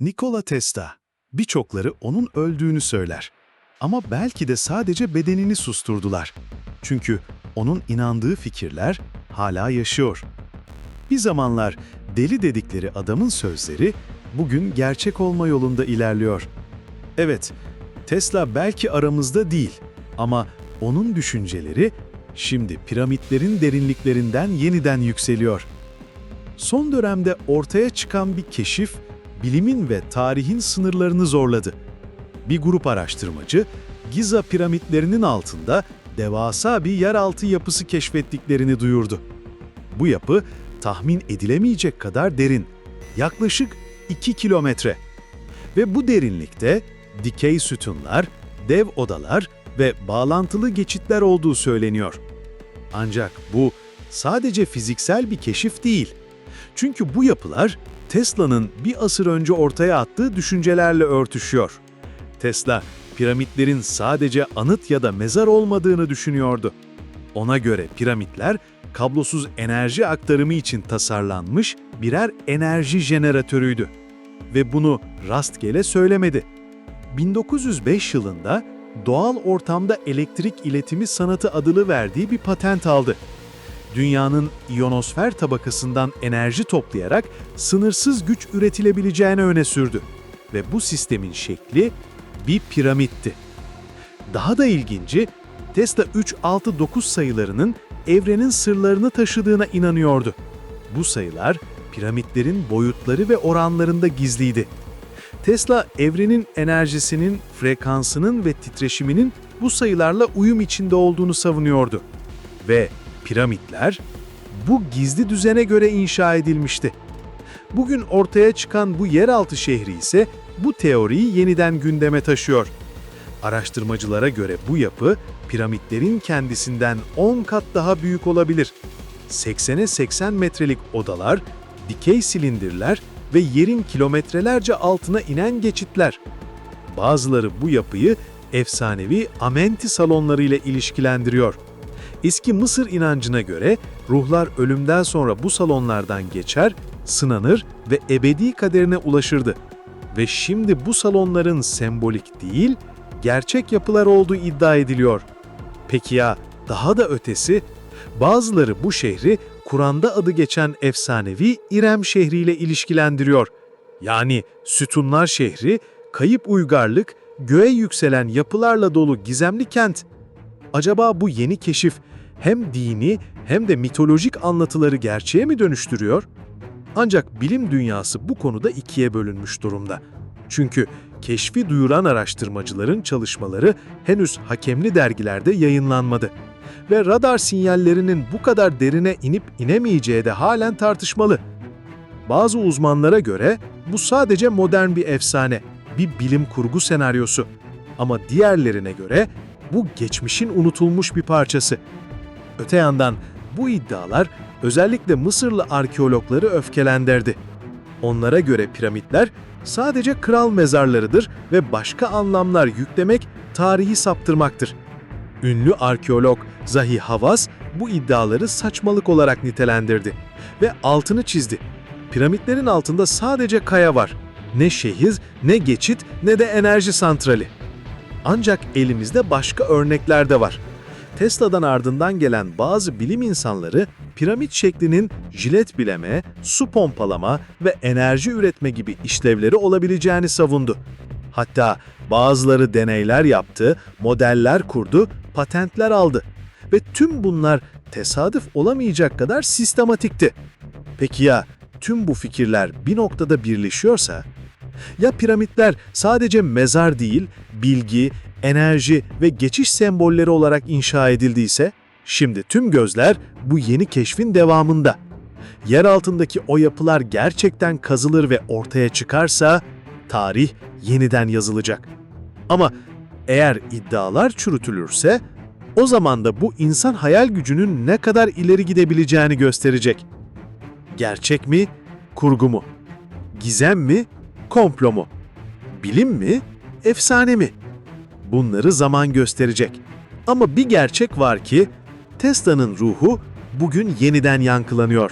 Nikola Tesla. Birçokları onun öldüğünü söyler. Ama belki de sadece bedenini susturdular. Çünkü onun inandığı fikirler hala yaşıyor. Bir zamanlar deli dedikleri adamın sözleri bugün gerçek olma yolunda ilerliyor. Evet, Tesla belki aramızda değil ama onun düşünceleri şimdi piramitlerin derinliklerinden yeniden yükseliyor. Son dönemde ortaya çıkan bir keşif, bilimin ve tarihin sınırlarını zorladı. Bir grup araştırmacı, Giza piramitlerinin altında devasa bir yeraltı yapısı keşfettiklerini duyurdu. Bu yapı tahmin edilemeyecek kadar derin, yaklaşık 2 kilometre. Ve bu derinlikte dikey sütunlar, dev odalar ve bağlantılı geçitler olduğu söyleniyor. Ancak bu sadece fiziksel bir keşif değil. Çünkü bu yapılar Tesla'nın bir asır önce ortaya attığı düşüncelerle örtüşüyor. Tesla, piramitlerin sadece anıt ya da mezar olmadığını düşünüyordu. Ona göre piramitler, kablosuz enerji aktarımı için tasarlanmış birer enerji jeneratörüydü. Ve bunu rastgele söylemedi. 1905 yılında doğal ortamda elektrik iletimi sanatı adını verdiği bir patent aldı. Dünyanın iyonosfer tabakasından enerji toplayarak sınırsız güç üretilebileceğini öne sürdü. Ve bu sistemin şekli bir piramitti. Daha da ilginci, Tesla 369 sayılarının evrenin sırlarını taşıdığına inanıyordu. Bu sayılar piramitlerin boyutları ve oranlarında gizliydi. Tesla evrenin enerjisinin, frekansının ve titreşiminin bu sayılarla uyum içinde olduğunu savunuyordu. Ve piramitler bu gizli düzene göre inşa edilmişti. Bugün ortaya çıkan bu yeraltı şehri ise bu teoriyi yeniden gündeme taşıyor. Araştırmacılara göre bu yapı piramitlerin kendisinden 10 kat daha büyük olabilir. 80'e 80 metrelik odalar, dikey silindirler ve yerin kilometrelerce altına inen geçitler. Bazıları bu yapıyı efsanevi Amenti salonları ile ilişkilendiriyor. Eski Mısır inancına göre ruhlar ölümden sonra bu salonlardan geçer, sınanır ve ebedi kaderine ulaşırdı. Ve şimdi bu salonların sembolik değil, gerçek yapılar olduğu iddia ediliyor. Peki ya daha da ötesi? Bazıları bu şehri Kur'an'da adı geçen efsanevi İrem şehriyle ilişkilendiriyor. Yani Sütunlar şehri, kayıp uygarlık, göğe yükselen yapılarla dolu gizemli kent. Acaba bu yeni keşif hem dini hem de mitolojik anlatıları gerçeğe mi dönüştürüyor? Ancak bilim dünyası bu konuda ikiye bölünmüş durumda. Çünkü keşfi duyuran araştırmacıların çalışmaları henüz hakemli dergilerde yayınlanmadı. Ve radar sinyallerinin bu kadar derine inip inemeyeceği de halen tartışmalı. Bazı uzmanlara göre bu sadece modern bir efsane, bir bilim kurgu senaryosu. Ama diğerlerine göre bu geçmişin unutulmuş bir parçası. Öte yandan bu iddialar özellikle Mısırlı arkeologları öfkelendirdi. Onlara göre piramitler sadece kral mezarlarıdır ve başka anlamlar yüklemek tarihi saptırmaktır. Ünlü arkeolog Zahi Havas bu iddiaları saçmalık olarak nitelendirdi ve altını çizdi. Piramitlerin altında sadece kaya var. Ne şehir, ne geçit, ne de enerji santrali. Ancak elimizde başka örnekler de var. Tesla'dan ardından gelen bazı bilim insanları piramit şeklinin jilet bileme, su pompalama ve enerji üretme gibi işlevleri olabileceğini savundu. Hatta bazıları deneyler yaptı, modeller kurdu, patentler aldı. Ve tüm bunlar tesadüf olamayacak kadar sistematikti. Peki ya tüm bu fikirler bir noktada birleşiyorsa? Ya piramitler sadece mezar değil, bilgi, enerji ve geçiş sembolleri olarak inşa edildiyse? Şimdi tüm gözler bu yeni keşfin devamında. Yer altındaki o yapılar gerçekten kazılır ve ortaya çıkarsa tarih yeniden yazılacak. Ama eğer iddialar çürütülürse o zaman da bu insan hayal gücünün ne kadar ileri gidebileceğini gösterecek. Gerçek mi, kurgu mu? Gizem mi, komplo mu? Bilim mi, efsane mi? Bunları zaman gösterecek. Ama bir gerçek var ki Tesla'nın ruhu bugün yeniden yankılanıyor.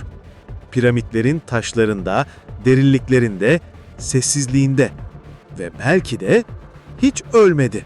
Piramitlerin taşlarında, derinliklerinde, sessizliğinde ve belki de hiç ölmedi.